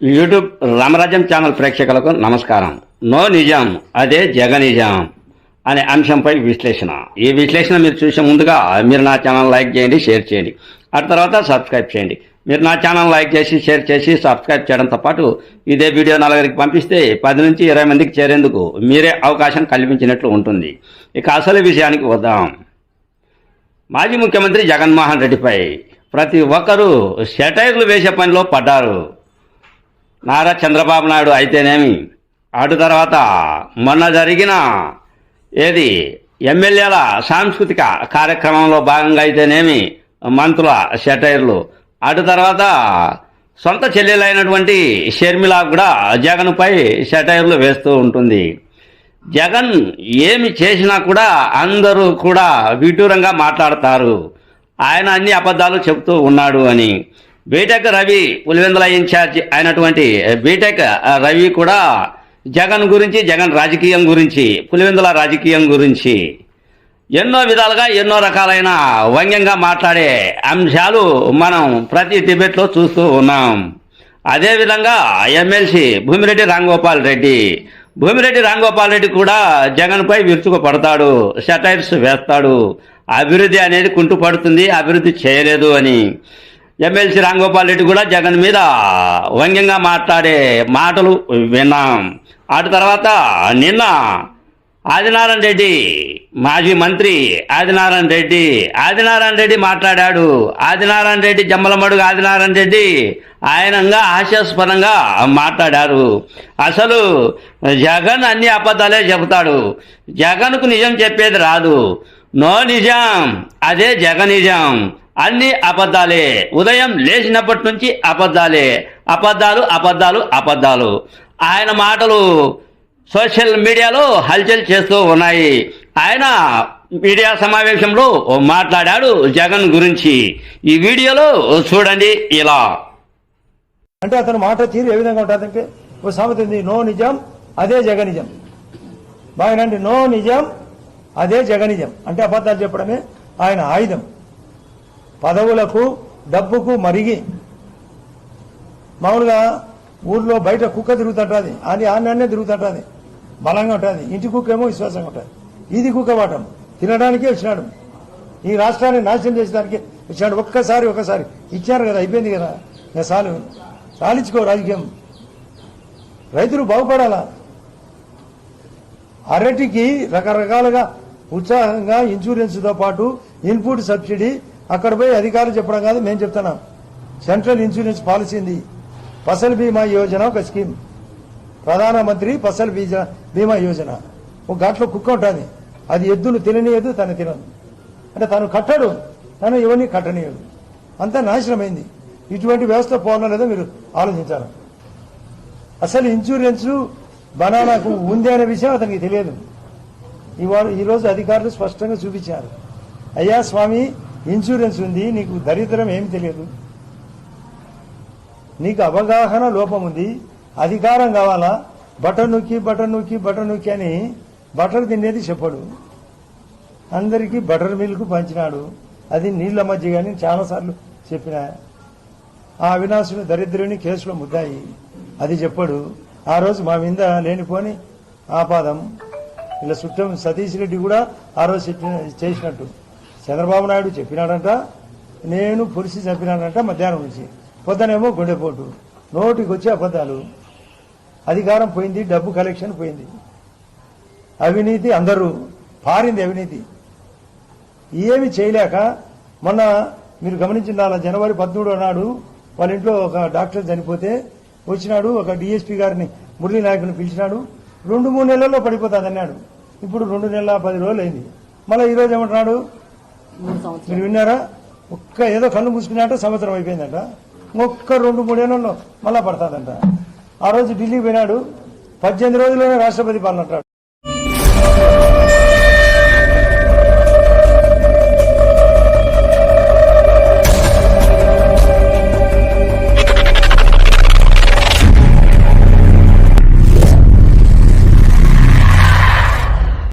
YouTube రామరాజ్యం channel ప్రేక్షకులకు నమస్కారం. No Nizam అదే జగనిజాం అనే అంశంపై విశ్లేషణ. ఈ విశ్లేషణ మీరు చూసే ముందుగా మీరు నా ఛానల్ లైక్ చేయండి షేర్ చేయండి. ఆ తర్వాత సబ్స్క్రైబ్ చేయండి. మీరు నా ఛానల్ లైక్ చేసి షేర్ చేసి సబ్స్క్రైబ్ చేయడంతో పాటు ఇదే వీడియో నలుగురికి పంపిస్తే పది నుంచి ఇరవై మందికి చేరేందుకు మీరే అవకాశం కల్పించినట్లు ఉంటుంది. ఇక అసలు విషయానికి వద్దాం. మాజీ ముఖ్యమంత్రి జగన్మోహన్ రెడ్డిపై ప్రతి ఒక్కరూ సెటైర్లు వేసే పనిలో పడ్డారు. నారా చంద్రబాబు నాయుడు అయితేనేమి? అటు తర్వాత మొన్న జరిగిన ఏది? ఎమ్మెల్యేల సాంస్కృతిక కార్యక్రమంలో భాగంగా అయితేనేమి? మంత్రుల సెటైర్లు అటు తర్వాత సొంత చెల్లెలైనటువంటి షర్మిలా కూడా జగన్పై సెటైర్లు వేస్తూ ఉంటుంది. జగన్ ఏమి చేసినా కూడా అందరూ కూడా విడ్డూరంగా మాట్లాడతారు. ఆయన అన్ని అబద్ధాలు చెబుతూ ఉన్నాడు అని. బీటెక్ రవి పులివెందుల ఇన్ఛార్జ్ అయినటువంటి బీటెక్ రవి కూడా జగన్ గురించి జగన్ రాజకీయం గురించి పులివెందుల రాజకీయం గురించి ఎన్నో విధాలుగా ఎన్నో రకాలైన వ్యంగ్యంగా మాట్లాడే అంశాలు మనం ప్రతి డిబేట్లో చూస్తూ ఉన్నాం. అదేవిధంగా ఎమ్మెల్సీ భూమిరెడ్డి రాంగోపాల్ రెడ్డి. భూమిరెడ్డి రాంగోపాల్ రెడ్డి కూడా జగన్పై విరుచుకుపడతాడు సెటైర్స్ వేస్తాడు. అభివృద్ధి అనేది కుంటుపడుతుంది అభివృద్ధి చేయలేదు అని. ఎమ్మెల్సీ రాంగోపాల్ రెడ్డి కూడా జగన్ మీద వ్యంగ్యంగా మాట్లాడే మాటలు విన్నాం. అటు తర్వాత నిన్న ఆదినారాయణ రెడ్డి మాజీ మంత్రి ఆదినారాయణ రెడ్డి ఆదినారాయణ రెడ్డి మాట్లాడాడు. ఆదినారాయణ రెడ్డి జమ్మలమడుగు ఆదినారాయణ రెడ్డి ఆయనంగా హాస్యాస్పదంగా మాట్లాడారు. అసలు జగన్ అన్ని అబద్ధాలే చెబుతాడు. జగన్కు నిజం చెప్పేది రాదు. నో నిజం అదే జగనిజం అన్ని అబద్ధాలే. ఉదయం లేచినప్పటి నుంచి అబద్ధాలే. అబద్ధాలు అబద్ధాలు అబద్ధాలు. ఆయన మాటలు సోషల్ మీడియాలో హల్చల్ చేస్తూ ఉన్నాయి. ఆయన మీడియా సమావేశంలో మాట్లాడాడు జగన్ గురించి. ఈ వీడియోలో చూడండి ఇలా. అంటే అతను మాట తీరు ఏ విధంగా ఉంటుందంటే ఓ సామెత ఉంది నో నిజం అదే జగనిజం. బాగా నో నిజం అదే జగనిజం. అంటే అబద్ధాలు చెప్పడమే ఆయన ఆయుధం. పదవులకు డబ్బుకు మరిగి. మామూలుగా ఊర్లో బయట కుక్క తిరుగుతుంటుంది. అది ఆన్నే తిరుగుతుంటుంది. బలంగా ఉంటుంది. ఇంటి కుక్క ఏమో విశ్వాసంగా ఉంటుంది. ఇది కుక్క వాటం. తినడానికే వచ్చినాడు. ఈ రాష్ట్రాన్ని నాశనం చేసేదానికి వచ్చినాడు. ఒక్కసారి ఒక్కసారి. ఇచ్చారు కదా అయిపోయింది కదా. ఇంకా చాలు. చాలించుకో రాజకీయం. రైతులు బాగుపడాలా? అరటికి రకరకాలుగా ఉత్సాహంగా ఇన్సూరెన్స్తో పాటు ఇన్పుట్ సబ్సిడీ అక్కడ పోయి అధికారులు చెప్పడం కాదు మేము చెప్తున్నాం సెంట్రల్ ఇన్సూరెన్స్ పాలసీ ఉంది ఫసల్ బీమా యోజన ఒక స్కీమ్. ప్రధానమంత్రి ఫసల్ బీజా బీమా యోజన. ఒక ఘాట్లో కుక్క ఉంటుంది. అది ఎద్దును తిననీయదు తను తినదు. అంటే తను కట్టడు తను ఎవరిని కట్టనీయడు. అంతా నాశనమైంది. ఇటువంటి వ్యవస్థ పోవడం లేదో మీరు ఆలోచించాలి. అసలు ఇన్సూరెన్స్ బనానాకు ఉంది అనే విషయం అతనికి తెలియదు. ఇవాళ ఈరోజు అధికారులు స్పష్టంగా చూపించారు. అయ్యా స్వామి ఇన్సూరెన్స్ ఉంది నీకు దరిద్రం ఏం తెలియదు. నీకు అవగాహన లోపం ఉంది అధికారం కావాలా? బటన్ నొక్కి బటన్ నొక్కి బటన్ నొక్కి అని బటర్ తినేది చెప్పడు. అందరికీ బటర్ మిల్క్ పంచినాడు. అది నీళ్ళ మధ్య కానీ చాలాసార్లు చెప్పిన. ఆ అవినాశుని దరిద్రుని కేసులో ముద్దాయి. అది చెప్పాడు. ఆ రోజు మా మీద లేనిపోని ఆపాదం. ఇలా చుట్టం సతీష్ రెడ్డి కూడా ఆ రోజు చెప్పిన చేసినట్టు. చంద్రబాబు నాయుడు చెప్పినాడంట నేను పులిసి చెప్పినాడంట మధ్యాహ్నం నుంచి. పొద్దునేమో గుండెపోటు. నోటికి వచ్చే అబద్ధాలు. అధికారం పోయింది డబ్బు కలెక్షన్ పోయింది. అవినీతి అందరూ పారింది అవినీతి. ఏమి చేయలేక మొన్న మీరు గమనించిన జనవరి పద్మూడో నాడు వాళ్ళ ఇంట్లో ఒక డాక్టర్ చనిపోతే వచ్చినాడు ఒక డిఎస్పీ గారిని మురళీ నాయకుని పిలిచినాడు. రెండు మూడు నెలల్లో పడిపోతుంది అన్నాడు ఇప్పుడు రెండు నెలల పది రోజులు అయింది మళ్ళీ ఈరోజు ఏమంటున్నాడు? మీరు విన్నారా? ఒక్క ఏదో కళ్ళు మూసుకున్నట్ట సంవత్సరం అయిపోయిందంట. ఒక్క రెండు మూడేళ్ళలో మళ్ళా పడుతుందంట ఆ రోజు ఢిల్లీ పోయినాడు పద్దెనిమిది రోజుల్లోనే రాష్ట్రపతి పాలనంటాడు